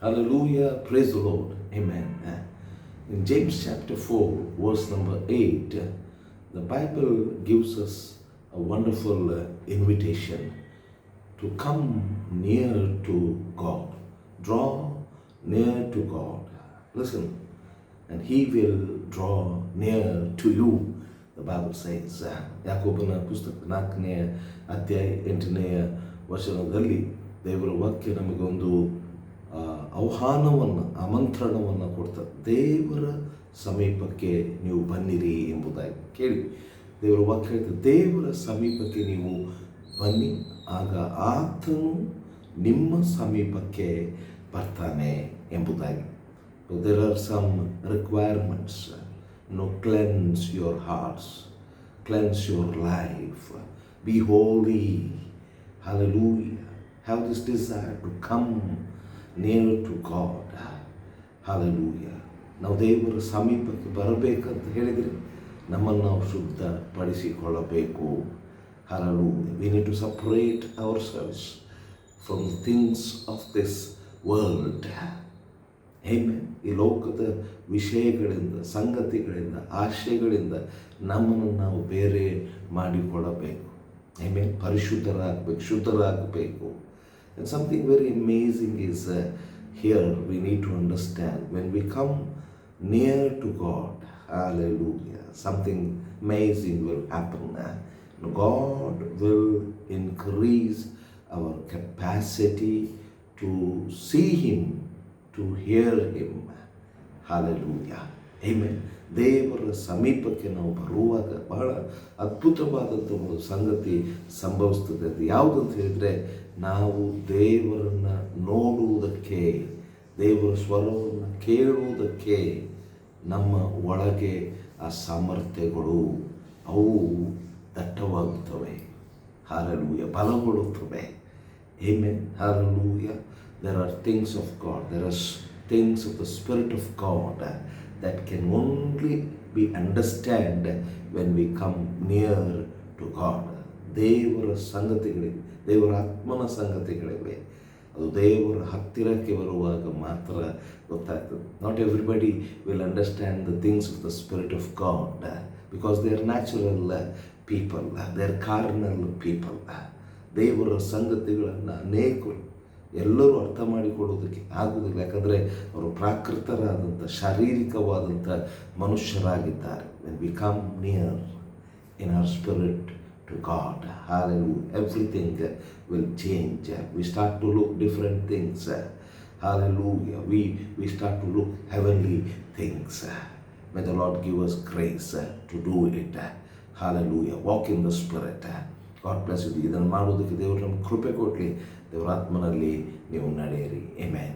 Hallelujah. Praise the Lord. Amen. In James chapter 4, verse number 8, the Bible gives us a wonderful uh, invitation to come near to God. Draw near to God. Listen, and He will draw near to you. The Bible says, uh, ಯಾಕೋಬನ ಪುಸ್ತಕ ನಾಲ್ಕನೆಯ ಅಧ್ಯಾಯ ಎಂಟನೆಯ ವಚನದಲ್ಲಿ ದೇವರ ವಾಕ್ಯ ನಮಗೊಂದು ಆ, ಆಹ್ವಾನವನ್ನು ಆಮಂತ್ರಣವನ್ನು ಕೊಡ್ತಾರೆ ದೇವರ ಸಮೀಪಕ್ಕೆ ನೀವು ಬನ್ನಿರಿ ಎಂಬುದಾಗಿ ಕೇಳಿ. ದೇವರ ವಾಕ್ಯ ಹೇಳ್ತಾರೆ ದೇವರ ಸಮೀಪಕ್ಕೆ ನೀವು ಬನ್ನಿ, ಆಗ ಆತನು ನಿಮ್ಮ ಸಮೀಪಕ್ಕೆ ಬರ್ತಾನೆ ಎಂಬುದಾಗಿ. There are some requirements no cleanse your hearts cleanse your life be holy Hallelujah. Have this desire to come near to God Hallelujah. ನಾವು ದೇವರ ಸಮೀಪಕ್ಕೆ ಬರಬೇಕಂತ ಹೇಳಿದರೆ ನಮ್ಮನ್ನು ನಾವು ಶುದ್ಧಪಡಿಸಿಕೊಳ್ಳಬೇಕು. ಹಲಲು we need to separate ourselves from things of this world amen ಈ ಲೋಕದ ವಿಷಯಗಳಿಂದ, ಸಂಗತಿಗಳಿಂದ, ಆಶಯಗಳಿಂದ ನಮ್ಮನ್ನು ನಾವು ಬೇರೆ ಮಾಡಿಕೊಳ್ಳಬೇಕು. ಹೇಮೆ ಪರಿಶುದ್ಧರಾಗಬೇಕು, ಶುದ್ಧರಾಗಬೇಕು. And something very amazing is uh, here we need to understand when we come near to God, hallelujah, something amazing will happen. Uh, God will increase our capacity to see Him to hear Him. Hallelujah. Amen. ದೇವರ ಸಮೀಪಕ್ಕೆ ನಾವು ಬರುವಾಗ ಬಹಳ ಅದ್ಭುತವಾದಂಥ ಒಂದು ಸಂಗತಿ ಸಂಭವಿಸ್ತದೆ. ಅದು ಯಾವುದಂತ ಹೇಳಿದರೆ, ನಾವು ದೇವರನ್ನು ನೋಡುವುದಕ್ಕೆ, ದೇವರ ಸ್ವರವನ್ನು ಕೇಳುವುದಕ್ಕೆ ನಮ್ಮ ಒಳಗೆ ಆ ಸಾಮರ್ಥ್ಯಗಳು ಅವು ದಟ್ಟವಾಗುತ್ತವೆ. Hallelujah ಬಲಗೊಳ್ಳುತ್ತವೆ. Amen hallelujah there are things of God there are things of the spirit of God that can only be understand when we come near to God. ದೇವರ ಸಂಗತಿಗಳಿವೆ ದೇವರ ಆತ್ಮನ ಸಂಗತಿಗಳಿವೆ ಅದು ದೇವರ ಹತ್ತಿರಕ್ಕೆ ಬರುವಾಗ ಮಾತ್ರ ಗೊತ್ತಾಗ್ತದೆ not everybody will understand the things of the spirit of God because they are natural people they are carnal people ದೇವರ ಸಂಗತಿಗಳನ್ನು ಅನೇಕರು ಎಲ್ಲರೂ ಅರ್ಥ ಮಾಡಿಕೊಳ್ಳೋದಕ್ಕೆ ಆಗುವುದಿಲ್ಲ ಯಾಕಂದರೆ ಅವರು ಪ್ರಾಕೃತರಾದಂಥ ಶಾರೀರಿಕವಾದಂಥ ಮನುಷ್ಯರಾಗಿದ್ದಾರೆ when we come near uh, will change. Uh, We start to look different things. Uh, Hallelujah. We, we start to look heavenly things. Uh, May the Lord give us grace uh, to do it. Uh, Hallelujah. Walk in the Spirit. Uh, God bless you. ಇದನ್ನು ಮಾಡೋದಕ್ಕೆ ದೇವರು ನಮ್ಗೆ ಕೃಪೆ ಕೊಡಲಿ ದೇವರ ಆತ್ಮನಲ್ಲಿ ನೀವು ನಡೆಯಿರಿ ಎಮೇನ್